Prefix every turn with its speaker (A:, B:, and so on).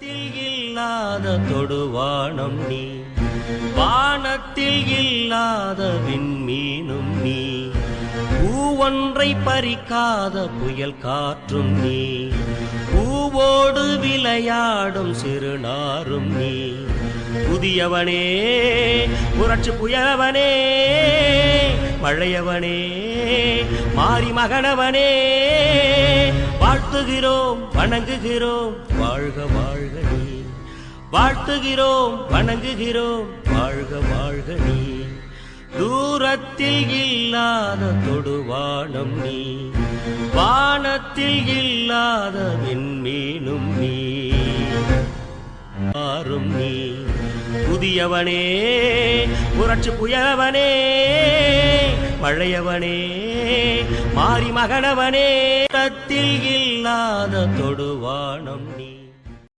A: வானத்தில் இல்லாத தொடுவானம் நீ. வானத்தில் இல்லாத விண்மீனும் நீ. பூவொன்றை பறிக்காத புயல் காற்றும் நீ. பூவோடு விளையாடும் சிறுநாரும் நீ. புதியவனே புரட்சி புயலவனே மழையவனே மாறி மகனவனே வாழ்த்துகிறோம் வணங்குகிறோம். வாழ்க வாழ்க நீ வாழ்த்துகிறோம் வணங்குகிறோம். வாழ்க வாழ்க நீ தூரத்தில் இல்லாத தொடுவானம் நீ. வானத்தில் இல்லாத விண்மீனும் நீ. மாறும் நீ. புதியவனே புரட்சி புயலவனே. பழையவனே மாறி மகனவனே தத்தில் இல்லாத தொடுவானம் நீ.